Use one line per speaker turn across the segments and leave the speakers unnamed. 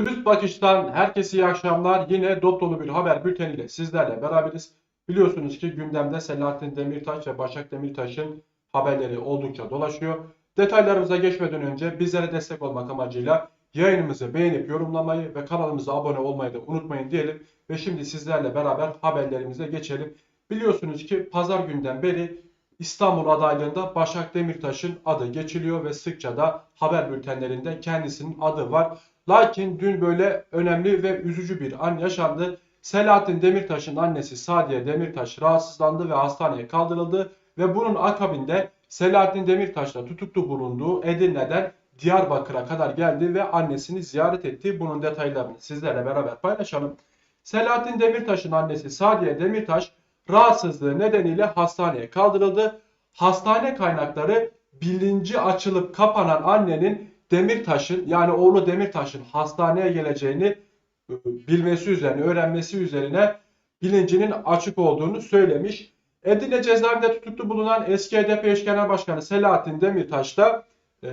Dürüst bakıştan herkese iyi akşamlar. Yine dop dolu bir haber bülteniyle sizlerle beraberiz. Biliyorsunuz ki gündemde Selahattin Demirtaş ve Başak Demirtaş'ın haberleri oldukça dolaşıyor. Detaylarımıza geçmeden önce bizlere destek olmak amacıyla yayınımızı beğenip yorumlamayı ve kanalımıza abone olmayı da unutmayın diyelim. Ve şimdi sizlerle beraber haberlerimize geçelim. Biliyorsunuz ki pazar günden beri İstanbul adaylığında Başak Demirtaş'ın adı geçiliyor ve sıkça da haber bültenlerinde kendisinin adı var. Lakin dün böyle önemli ve üzücü bir an yaşandı. Selahattin Demirtaş'ın annesi Sadiye Demirtaş rahatsızlandı ve hastaneye kaldırıldı ve bunun akabinde Selahattin Demirtaş'la tutuklu bulunduğu Edirne'den Diyarbakır'a kadar geldi ve annesini ziyaret etti. Bunun detaylarını sizlerle beraber paylaşalım. Selahattin Demirtaş'ın annesi Sadiye Demirtaş rahatsızlığı nedeniyle hastaneye kaldırıldı. Hastane kaynakları bilinci açılıp kapanan annenin Demirtaş'ın yani oğlu Demirtaş'ın hastaneye geleceğini e, bilmesi üzerine, öğrenmesi üzerine bilincinin açık olduğunu söylemiş. Edirne cezaevinde tutuklu bulunan eski HDP eş genel başkanı Selahattin Demirtaş da e,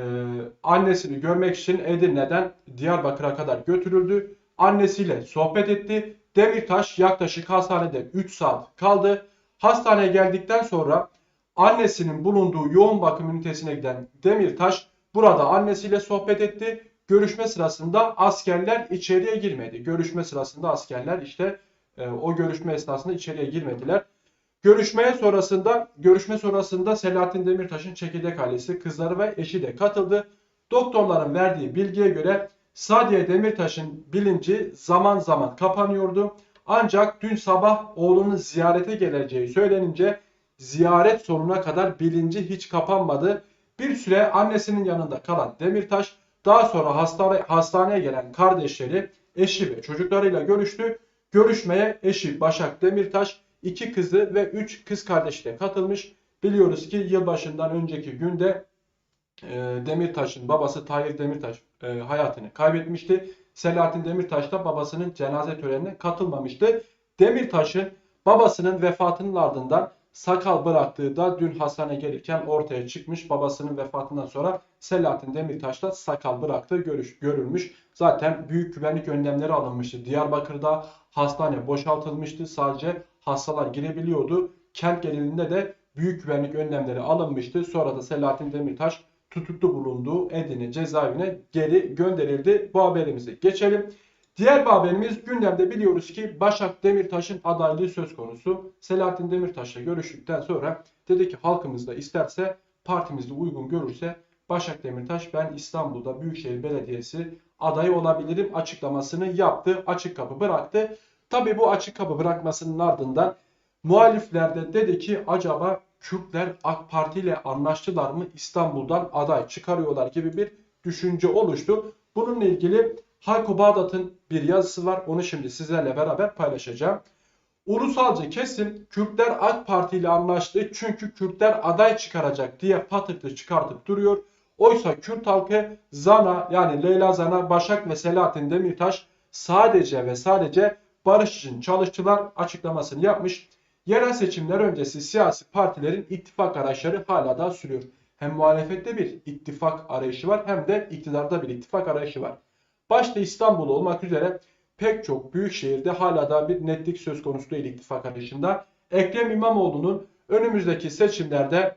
annesini görmek için Edirne'den Diyarbakır'a kadar götürüldü. Annesiyle sohbet etti. Demirtaş yaklaşık hastanede 3 saat kaldı. Hastaneye geldikten sonra annesinin bulunduğu yoğun bakım ünitesine giden Demirtaş burada annesiyle sohbet etti. Görüşme sırasında askerler içeriye girmedi. Görüşme sırasında askerler işte e, o görüşme esnasında içeriye girmediler. Görüşmeye sonrasında görüşme sonrasında Selahattin Demirtaş'ın çekirdek ailesi, kızları ve eşi de katıldı. Doktorların verdiği bilgiye göre Sadiye Demirtaş'ın bilinci zaman zaman kapanıyordu. Ancak dün sabah oğlunu ziyarete geleceği söylenince ziyaret sonuna kadar bilinci hiç kapanmadı. Bir süre annesinin yanında kalan Demirtaş daha sonra hastane, hastaneye gelen kardeşleri, eşi ve çocuklarıyla görüştü. Görüşmeye eşi Başak Demirtaş, iki kızı ve üç kız kardeşiyle katılmış. Biliyoruz ki yılbaşından önceki günde Demirtaş'ın babası Tahir Demirtaş e, hayatını kaybetmişti. Selahattin Demirtaş da babasının cenaze törenine katılmamıştı. Demirtaş'ın babasının vefatının ardından sakal bıraktığı da dün hastaneye gelirken ortaya çıkmış. Babasının vefatından sonra Selahattin Demirtaş da sakal bıraktığı görüş, görülmüş. Zaten büyük güvenlik önlemleri alınmıştı. Diyarbakır'da hastane boşaltılmıştı. Sadece hastalar girebiliyordu. Kent genelinde de büyük güvenlik önlemleri alınmıştı. Sonra da Selahattin Demirtaş tutuklu bulunduğu Edirne cezaevine geri gönderildi. Bu haberimize geçelim. Diğer bir haberimiz gündemde biliyoruz ki Başak Demirtaş'ın adaylığı söz konusu. Selahattin Demirtaş'la görüştükten sonra dedi ki halkımız da isterse partimizde uygun görürse Başak Demirtaş ben İstanbul'da Büyükşehir Belediyesi adayı olabilirim açıklamasını yaptı. Açık kapı bıraktı. Tabi bu açık kapı bırakmasının ardından muhalifler de dedi ki acaba Kürtler AK Parti ile anlaştılar mı İstanbul'dan aday çıkarıyorlar gibi bir düşünce oluştu. Bununla ilgili Hayko Bağdat'ın bir yazısı var. Onu şimdi sizlerle beraber paylaşacağım. Ulusalcı kesim Kürtler AK Parti ile anlaştı çünkü Kürtler aday çıkaracak diye patıklı çıkartıp duruyor. Oysa Kürt halkı Zana yani Leyla Zana, Başak ve Selahattin Demirtaş sadece ve sadece barış için çalıştılar açıklamasını yapmış. Yerel seçimler öncesi siyasi partilerin ittifak arayışları hala da sürüyor. Hem muhalefette bir ittifak arayışı var hem de iktidarda bir ittifak arayışı var. Başta İstanbul olmak üzere pek çok büyük şehirde hala da bir netlik söz konusu değil ittifak arayışında. Ekrem İmamoğlu'nun önümüzdeki seçimlerde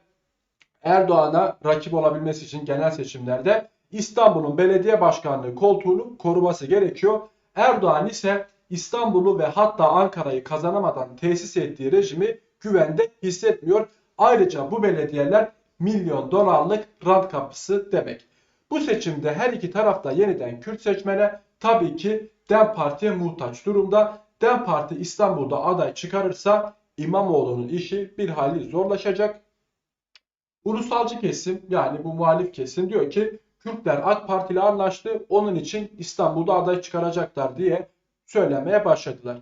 Erdoğan'a rakip olabilmesi için genel seçimlerde İstanbul'un belediye başkanlığı koltuğunu koruması gerekiyor. Erdoğan ise İstanbul'u ve hatta Ankara'yı kazanamadan tesis ettiği rejimi güvende hissetmiyor. Ayrıca bu belediyeler milyon dolarlık rant kapısı demek. Bu seçimde her iki tarafta yeniden Kürt seçmene tabii ki DEM Parti'ye muhtaç durumda. DEM Parti İstanbul'da aday çıkarırsa İmamoğlu'nun işi bir hali zorlaşacak. Ulusalcı kesim yani bu muhalif kesim diyor ki Kürtler AK Parti ile anlaştı onun için İstanbul'da aday çıkaracaklar diye söylemeye başladılar.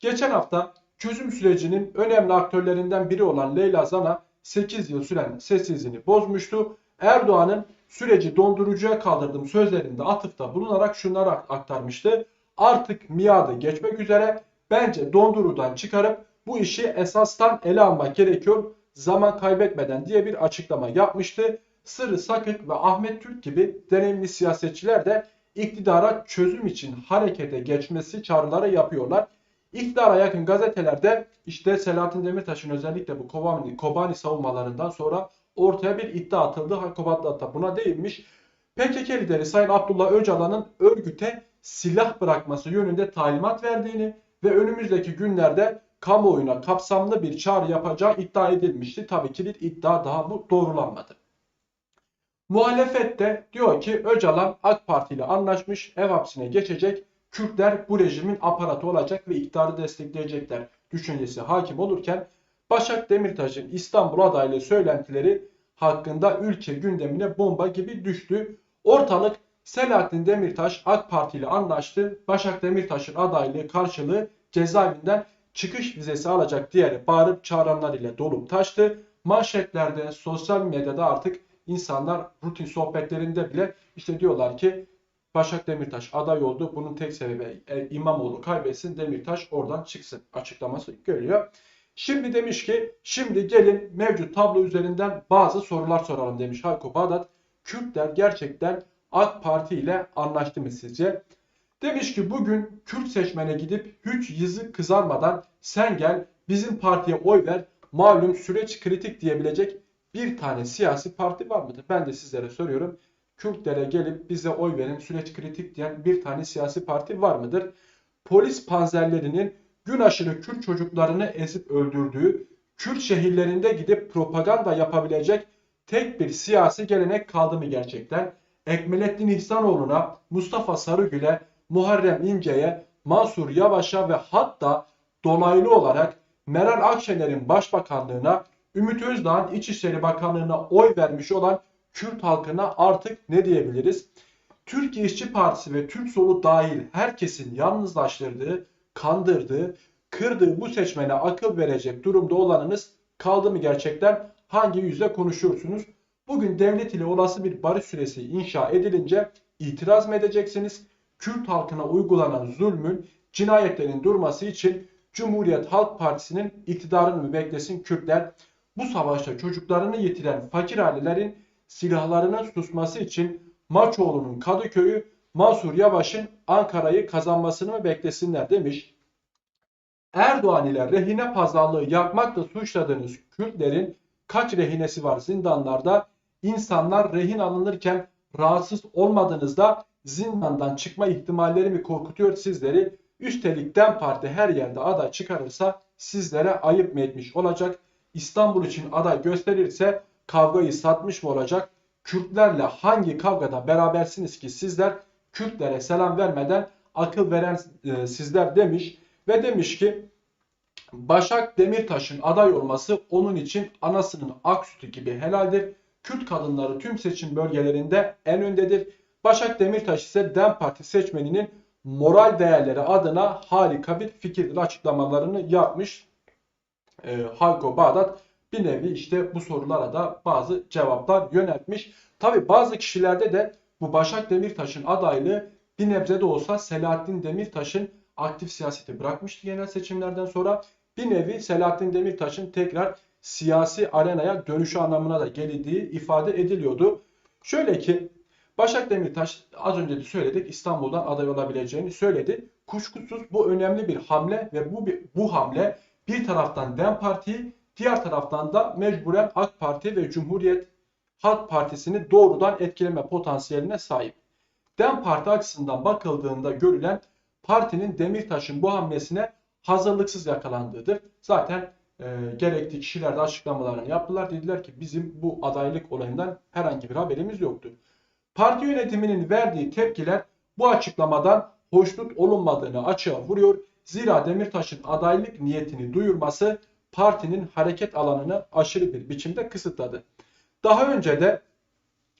Geçen hafta çözüm sürecinin önemli aktörlerinden biri olan Leyla Zana 8 yıl süren sessizliğini bozmuştu. Erdoğan'ın süreci dondurucuya kaldırdım sözlerinde atıfta bulunarak şunları aktarmıştı. Artık miadı geçmek üzere bence dondurudan çıkarıp bu işi esastan ele almak gerekiyor zaman kaybetmeden diye bir açıklama yapmıştı. Sırrı Sakık ve Ahmet Türk gibi deneyimli siyasetçiler de iktidara çözüm için harekete geçmesi çağrıları yapıyorlar. İktidara yakın gazetelerde işte Selahattin Demirtaş'ın özellikle bu Kobani, Kobani savunmalarından sonra ortaya bir iddia atıldı. Hakobat'ta da buna değinmiş. PKK lideri Sayın Abdullah Öcalan'ın örgüte silah bırakması yönünde talimat verdiğini ve önümüzdeki günlerde kamuoyuna kapsamlı bir çağrı yapacağı iddia edilmişti. Tabii ki bir iddia daha bu doğrulanmadı. Muhalefet de diyor ki Öcalan AK Parti ile anlaşmış, ev hapsine geçecek. Kürtler bu rejimin aparatı olacak ve iktidarı destekleyecekler düşüncesi hakim olurken Başak Demirtaş'ın İstanbul adaylığı söylentileri hakkında ülke gündemine bomba gibi düştü. Ortalık Selahattin Demirtaş AK Parti ile anlaştı. Başak Demirtaş'ın adaylığı karşılığı cezaevinden çıkış vizesi alacak diyerek bağırıp çağıranlar ile dolup taştı. Manşetlerde, sosyal medyada artık insanlar rutin sohbetlerinde bile işte diyorlar ki Başak Demirtaş aday oldu. Bunun tek sebebi e, İmamoğlu kaybetsin Demirtaş oradan çıksın açıklaması geliyor. Şimdi demiş ki şimdi gelin mevcut tablo üzerinden bazı sorular soralım demiş Hayko Bağdat. Kürtler gerçekten AK Parti ile anlaştı mı sizce? Demiş ki bugün Kürt seçmene gidip hiç yüzü kızarmadan sen gel bizim partiye oy ver malum süreç kritik diyebilecek bir tane siyasi parti var mıdır? Ben de sizlere soruyorum. Kürtlere gelip bize oy verin süreç kritik diyen bir tane siyasi parti var mıdır? Polis panzerlerinin gün aşırı Kürt çocuklarını ezip öldürdüğü, Kürt şehirlerinde gidip propaganda yapabilecek tek bir siyasi gelenek kaldı mı gerçekten? Ekmelettin İhsanoğlu'na, Mustafa Sarıgül'e, Muharrem İnce'ye, Mansur Yavaş'a ve hatta dolaylı olarak Meral Akşener'in başbakanlığına, Ümit Özdağ'ın İçişleri Bakanlığı'na oy vermiş olan Kürt halkına artık ne diyebiliriz? Türkiye İşçi Partisi ve Türk Solu dahil herkesin yalnızlaştırdığı, kandırdığı, kırdığı bu seçmene akıl verecek durumda olanınız kaldı mı gerçekten? Hangi yüzle konuşuyorsunuz? Bugün devlet ile olası bir barış süresi inşa edilince itiraz mı edeceksiniz? Kürt halkına uygulanan zulmün, cinayetlerin durması için Cumhuriyet Halk Partisi'nin iktidarını mı beklesin Kürtler? Bu savaşta çocuklarını yitiren fakir ailelerin silahlarının susması için Maçoğlu'nun Kadıköy'ü Mansur Yavaş'ın Ankara'yı kazanmasını mı beklesinler demiş. Erdoğan ile rehine pazarlığı yapmakla suçladığınız Kürtlerin kaç rehinesi var zindanlarda? İnsanlar rehin alınırken rahatsız olmadığınızda zindandan çıkma ihtimalleri mi korkutuyor sizleri? Üstelik DEM Parti her yerde aday çıkarırsa sizlere ayıp mı etmiş olacak? İstanbul için aday gösterirse kavgayı satmış mı olacak? Kürtlerle hangi kavgada berabersiniz ki sizler Kürtlere selam vermeden akıl veren e, sizler demiş ve demiş ki Başak Demirtaş'ın aday olması onun için anasının ak sütü gibi helaldir. Kürt kadınları tüm seçim bölgelerinde en öndedir. Başak Demirtaş ise DEM Parti seçmeninin moral değerleri adına harika bir fikirdir açıklamalarını yapmış. E, Hayko Bağdat bir nevi işte bu sorulara da bazı cevaplar yöneltmiş. Tabi bazı kişilerde de bu Başak Demirtaş'ın adaylığı bir nebze de olsa Selahattin Demirtaş'ın aktif siyaseti bırakmıştı genel seçimlerden sonra. Bir nevi Selahattin Demirtaş'ın tekrar siyasi arenaya dönüşü anlamına da geldiği ifade ediliyordu. Şöyle ki Başak Demirtaş az önce de söyledik İstanbul'dan aday olabileceğini söyledi. Kuşkusuz bu önemli bir hamle ve bu bu hamle bir taraftan DEM Parti'yi diğer taraftan da mecburen AK Parti ve Cumhuriyet Halk Partisi'ni doğrudan etkileme potansiyeline sahip. DEM Parti açısından bakıldığında görülen partinin Demirtaş'ın bu hamlesine hazırlıksız yakalandığıdır. Zaten e, gerekli kişiler de açıklamalarını yaptılar. Dediler ki bizim bu adaylık olayından herhangi bir haberimiz yoktu. Parti yönetiminin verdiği tepkiler bu açıklamadan hoşnut olunmadığını açığa vuruyor. Zira Demirtaş'ın adaylık niyetini duyurması partinin hareket alanını aşırı bir biçimde kısıtladı. Daha önce de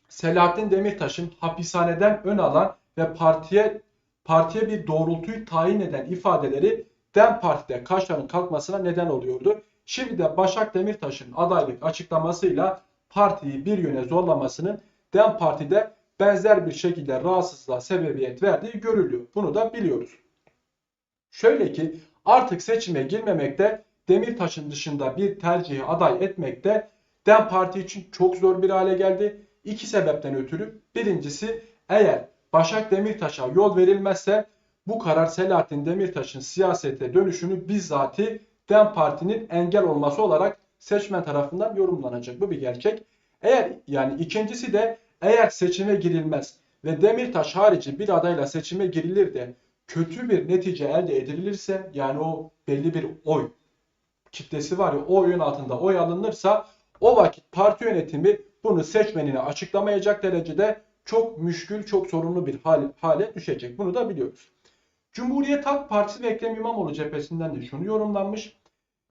Selahattin Demirtaş'ın hapishaneden ön alan ve partiye partiye bir doğrultuyu tayin eden ifadeleri DEM Parti'de kaşların kalkmasına neden oluyordu. Şimdi de Başak Demirtaş'ın adaylık açıklamasıyla partiyi bir yöne zorlamasının DEM Parti'de benzer bir şekilde rahatsızlığa sebebiyet verdiği görülüyor. Bunu da biliyoruz. Şöyle ki artık seçime girmemekte Demirtaş'ın dışında bir tercihi aday etmekte DEM Parti için çok zor bir hale geldi. İki sebepten ötürü. Birincisi eğer Başak Demirtaş'a yol verilmezse bu karar Selahattin Demirtaş'ın siyasete dönüşünü bizzati DEM Parti'nin engel olması olarak seçmen tarafından yorumlanacak. Bu bir gerçek. Eğer yani ikincisi de eğer seçime girilmez ve Demirtaş harici bir adayla seçime girilir de kötü bir netice elde edilirse yani o belli bir oy kitlesi var ya o oyun altında oy alınırsa o vakit parti yönetimi bunu seçmenine açıklamayacak derecede çok müşkül, çok sorunlu bir hale, hale düşecek. Bunu da biliyoruz. Cumhuriyet Halk Partisi ve Ekrem İmamoğlu cephesinden de şunu yorumlanmış.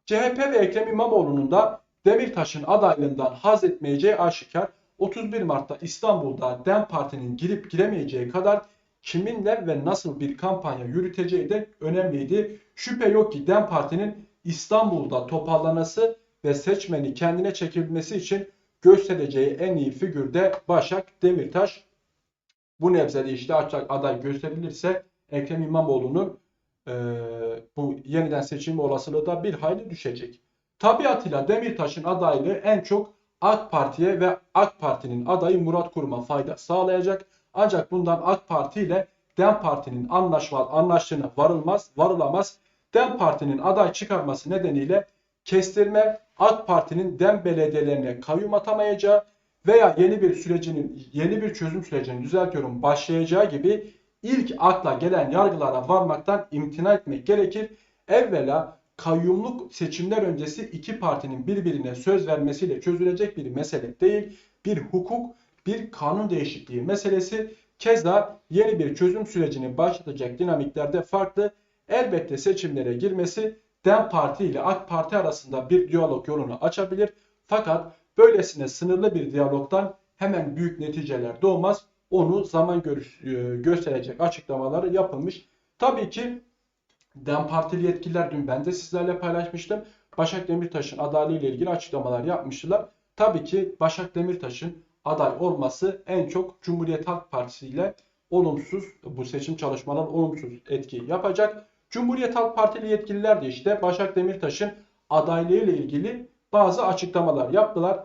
CHP ve Ekrem İmamoğlu'nun da Demirtaş'ın adaylığından haz etmeyeceği aşikar. 31 Mart'ta İstanbul'da DEM Parti'nin girip giremeyeceği kadar kiminle ve nasıl bir kampanya yürüteceği de önemliydi. Şüphe yok ki DEM Parti'nin İstanbul'da toparlanması ve seçmeni kendine çekebilmesi için göstereceği en iyi figür de Başak Demirtaş. Bu nebzede işte açık aday gösterilirse Ekrem İmamoğlu'nun e, bu yeniden seçilme olasılığı da bir hayli düşecek. Tabiatıyla Demirtaş'ın adaylığı en çok AK Parti'ye ve AK Parti'nin adayı Murat Kurum'a fayda sağlayacak. Ancak bundan AK Parti ile DEM Parti'nin anlaşma, anlaştığına varılmaz, varılamaz. DEM Parti'nin aday çıkarması nedeniyle kestirme AK Parti'nin DEM belediyelerine kayyum atamayacağı veya yeni bir sürecinin yeni bir çözüm sürecinin düzeltiyorum başlayacağı gibi ilk akla gelen yargılara varmaktan imtina etmek gerekir. Evvela kayyumluk seçimler öncesi iki partinin birbirine söz vermesiyle çözülecek bir mesele değil. Bir hukuk, bir kanun değişikliği meselesi. Keza yeni bir çözüm sürecini başlatacak dinamiklerde farklı. Elbette seçimlere girmesi DEM Parti ile AK Parti arasında bir diyalog yolunu açabilir. Fakat böylesine sınırlı bir diyalogdan hemen büyük neticeler doğmaz. Onu zaman e, gösterecek açıklamaları yapılmış. Tabii ki DEM Partili yetkililer dün ben de sizlerle paylaşmıştım. Başak Demirtaş'ın adaylığı ile ilgili açıklamalar yapmıştılar. Tabii ki Başak Demirtaş'ın aday olması en çok Cumhuriyet Halk Partisi ile olumsuz bu seçim çalışmaları olumsuz etki yapacak. Cumhuriyet Halk Partili yetkililer de işte Başak Demirtaş'ın adaylığı ile ilgili bazı açıklamalar yaptılar.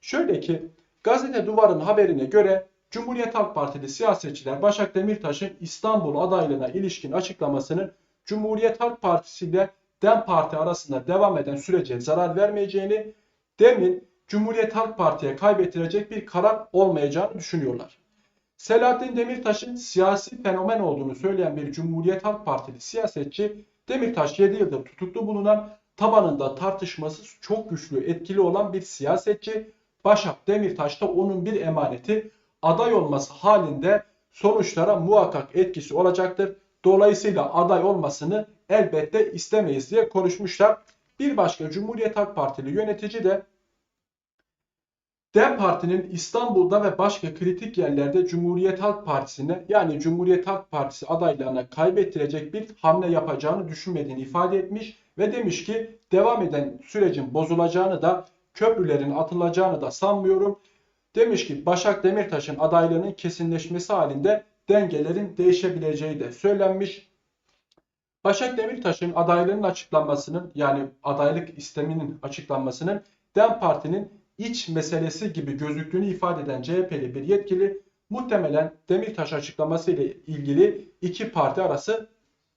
Şöyle ki gazete Duvar'ın haberine göre Cumhuriyet Halk Partili siyasetçiler Başak Demirtaş'ın İstanbul adaylığına ilişkin açıklamasının Cumhuriyet Halk Partisi ile DEM Parti arasında devam eden sürece zarar vermeyeceğini, demin Cumhuriyet Halk Parti'ye kaybettirecek bir karar olmayacağını düşünüyorlar. Selahattin Demirtaş'ın siyasi fenomen olduğunu söyleyen bir Cumhuriyet Halk Partili siyasetçi, Demirtaş 7 yıldır tutuklu bulunan, tabanında tartışmasız çok güçlü etkili olan bir siyasetçi, Başak Demirtaş da onun bir emaneti, aday olması halinde sonuçlara muhakkak etkisi olacaktır. Dolayısıyla aday olmasını elbette istemeyiz diye konuşmuşlar. Bir başka Cumhuriyet Halk Partili yönetici de DEM Parti'nin İstanbul'da ve başka kritik yerlerde Cumhuriyet Halk Partisi'ne yani Cumhuriyet Halk Partisi adaylarına kaybettirecek bir hamle yapacağını düşünmediğini ifade etmiş ve demiş ki devam eden sürecin bozulacağını da köprülerin atılacağını da sanmıyorum. Demiş ki Başak Demirtaş'ın adaylığının kesinleşmesi halinde dengelerin değişebileceği de söylenmiş. Başak Demirtaş'ın adaylığının açıklanmasının yani adaylık isteminin açıklanmasının DEM Parti'nin iç meselesi gibi gözüktüğünü ifade eden CHP'li bir yetkili muhtemelen Demirtaş açıklaması ile ilgili iki parti arası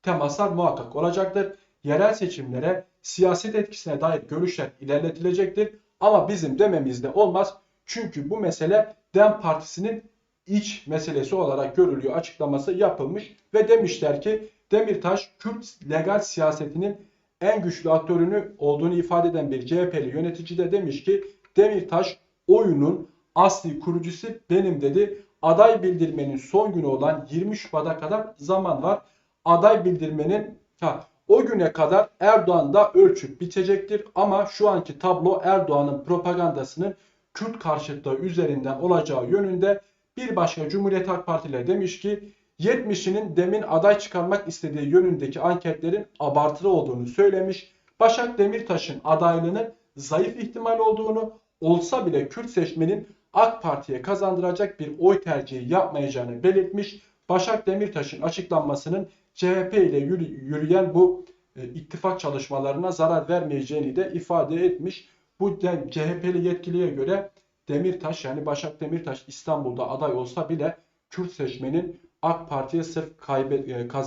temaslar muhakkak olacaktır. Yerel seçimlere siyaset etkisine dair görüşler ilerletilecektir. Ama bizim dememizde olmaz. Çünkü bu mesele DEM Partisi'nin iç meselesi olarak görülüyor açıklaması yapılmış ve demişler ki Demirtaş Kürt legal siyasetinin en güçlü aktörünü olduğunu ifade eden bir CHP'li yönetici de demiş ki Demirtaş oyunun asli kurucusu benim dedi. Aday bildirmenin son günü olan 20 Şubat'a kadar zaman var. Aday bildirmenin ha, o güne kadar Erdoğan'da ölçüp bitecektir ama şu anki tablo Erdoğan'ın propagandasının Kürt karşıtlığı üzerinden olacağı yönünde bir başka Cumhuriyet Halk Partileri demiş ki 70'inin demin aday çıkarmak istediği yönündeki anketlerin abartılı olduğunu söylemiş. Başak Demirtaş'ın adaylığının zayıf ihtimal olduğunu olsa bile Kürt seçmenin AK Parti'ye kazandıracak bir oy tercihi yapmayacağını belirtmiş. Başak Demirtaş'ın açıklanmasının CHP ile yürüyen bu e, ittifak çalışmalarına zarar vermeyeceğini de ifade etmiş. Bu CHP'li yetkiliye göre Demirtaş yani Başak Demirtaş İstanbul'da aday olsa bile Kürt seçmenin AK Parti'ye sırf kaybet, e, kazan